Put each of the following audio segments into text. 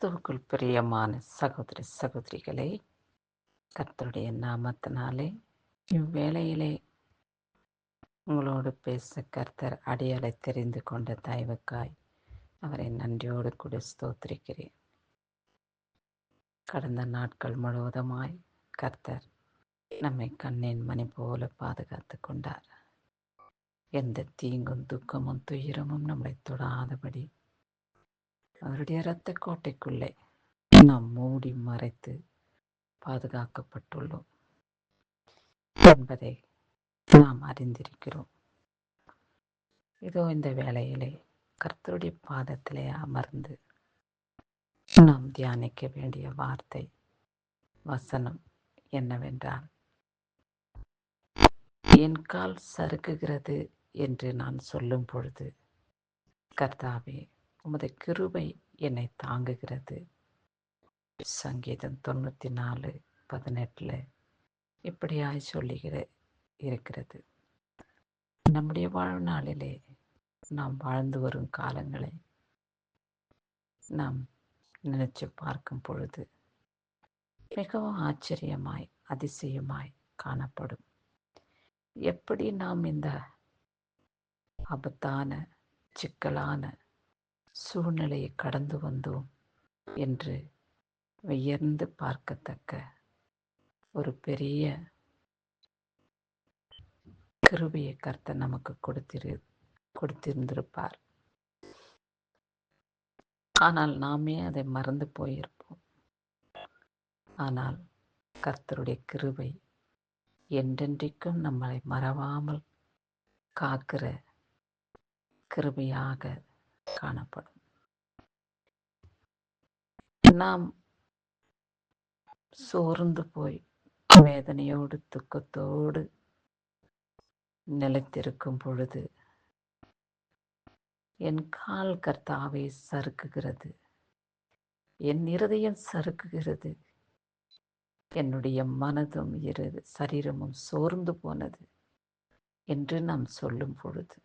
கிறிஸ்துவுக்குள் பிரியமான சகோதரி சகோதரிகளை கர்த்தருடைய நாமத்தினாலே இவ்வேளையிலே உங்களோடு பேச கர்த்தர் அடியாலை தெரிந்து கொண்ட தயவுக்காய் அவரை நன்றியோடு கூட ஸ்தோத்திரிக்கிறேன். கடந்த நாட்கள் முழுவதுமாய் கர்த்தர் நம்மை கண்ணின் மணி போல பாதுகாத்து கொண்டார். எந்த தீங்கும் துக்கமும் துயரமும் நம்மளை தொடாதபடி அவருடைய இரத்த கோட்டைக்குள்ளே நாம் மூடி மறைத்து பாதுகாக்கப்பட்டுள்ளோம் என்பதை நாம் அறிந்திருக்கிறோம். இதோ இந்த வேளையிலே கர்த்தருடைய பாதத்திலே அமர்ந்து நாம் தியானிக்க வேண்டிய வார்த்தை வசனம் என்னவென்றால் என் கால் சறுக்குகிறது என்று நான் சொல்லும் பொழுது கர்த்தாவே உமது கிருபை என்னை தாங்குகிறது. சங்கீதம் தொண்ணூற்றி நாலு பதினெட்டில் இப்படியாய் சொல்லுகிற இருக்கிறது. நம்முடைய வாழ்நாளிலே நாம் வாழ்ந்து வரும் காலங்களை நாம் நினைச்சு பார்க்கும் பொழுது மிகவும் ஆச்சரியமாய் அதிசயமாய் காணப்படும். எப்படி நாம் இந்த ஆபத்தான சிக்கலான சூழ்நிலையை கடந்து வந்தோம் என்று உயர்ந்து பார்க்கத்தக்க ஒரு பெரிய கிருபியை கர்த்தர் நமக்கு கொடுத்திரு கொடுத்திருந்திருப்பார். ஆனால் நாமே அதை மறந்து போயிருப்போம். ஆனால் கர்த்தருடைய கிருபை என்றென்றைக்கும் நம்மளை மறவாமல் காக்கிற கிருபையாக காணப்படும். நாம் சோர்ந்து போய் வேதனையோடு துக்கத்தோடு நிலைத்திருக்கும் பொழுது என் கால் கர்த்தாவை சறுக்குகிறது. என் இருதயம் சறுக்குகிறது. என்னுடைய மனதும் இரு சரீரமும் சோர்ந்து போனது என்று நாம் சொல்லும் பொழுது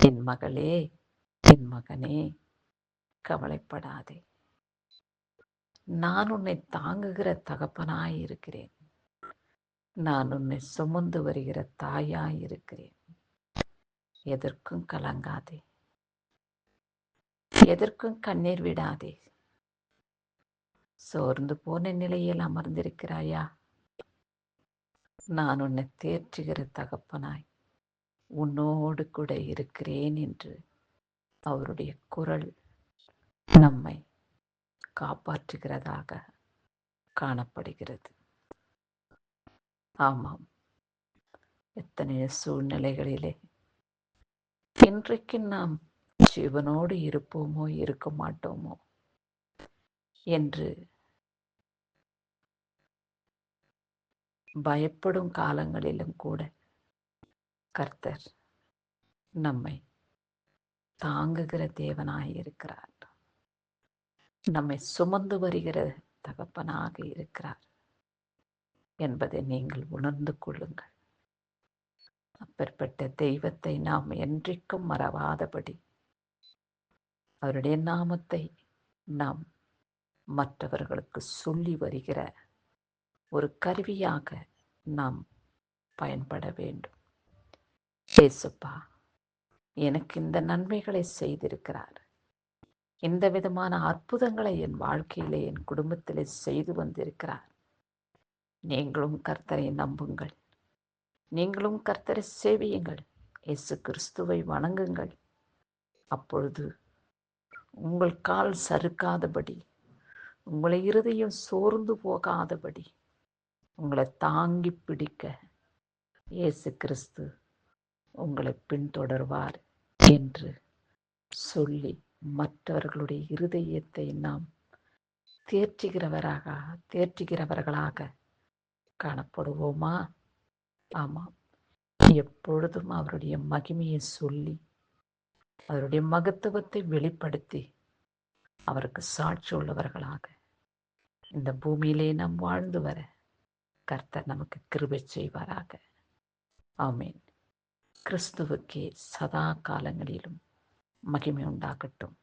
என் மகளே என் மகனே கவலைப்படாதே. நான் உன்னை தாங்குகிற தகப்பனாய் இருக்கிறேன். நான் உன்னை சுமந்து வருகிற தாயாய் இருக்கிறேன். எதற்கும் கலங்காதே. எதற்கும் கண்ணீர் விடாதே. சோர்ந்து போன நிலையில் அமர்ந்திருக்கிறாயா? நான் உன்னை தேற்றுகிற தகப்பனாய் உன்னோடு கூட இருக்கிறேன் என்று அவருடைய குரல் நம்மை காப்பாற்றுகிறதாக காணப்படுகிறது. ஆமாம். எத்தனைய சூழ்நிலைகளிலே இன்றைக்கு நாம் ஜீவனோடு இருப்போமோ இருக்க மாட்டோமோ என்று பயப்படும் காலங்களிலும் கூட கர்த்தர் நம்மை தாங்குகிற தேவனாக இருக்கிறார். நம்மை சுமந்து வருகிற தகப்பனாக இருக்கிறார் என்பதை நீங்கள் உணர்ந்து கொள்ளுங்கள். அப்பேற்பட்ட தெய்வத்தை நாம் என்றைக்கும் மறவாதபடி அவருடைய நாமத்தை நாம் மற்றவர்களுக்கு சொல்லி வருகிற ஒரு கருவியாக நாம் பயன்பட வேண்டும். பேசுப்பா எனக்கு இந்த நன்மைகளை செய்திருக்கிறார். இந்த விதமான அற்புதங்களை என் வாழ்க்கையிலே என் குடும்பத்திலே செய்து வந்திருக்கிறார். நீங்களும் கர்த்தரை நம்புங்கள். நீங்களும் கர்த்தரை சேவியுங்கள். இயேசு கிறிஸ்துவை வணங்குங்கள். அப்பொழுது உங்கள் கால் சறுக்காதபடி உங்களை இருதயம் சோர்ந்து போகாதபடி உங்களை தாங்கி பிடிக்க இயேசு கிறிஸ்து உங்களை பின்தொடர்வார் என்று சொல்லி மற்றவர்களுடைய இருதயத்தை நாம் தேற்றுகிறவராக தேற்றுகிறவர்களாக காணப்படுவோமா? ஆமாம். எப்பொழுதும் அவருடைய மகிமையை சொல்லி அவருடைய மகத்துவத்தை வெளிப்படுத்தி அவருக்கு சாட்சி உள்ளவர்களாக இந்த பூமியிலே நாம் வாழ்ந்து வர கர்த்தர் நமக்கு கிருபை செய்வாராக. ஆமீன். கிறிஸ்துவுக்கே சதா காலங்களிலும் மகிமை உண்டாகட்டும்.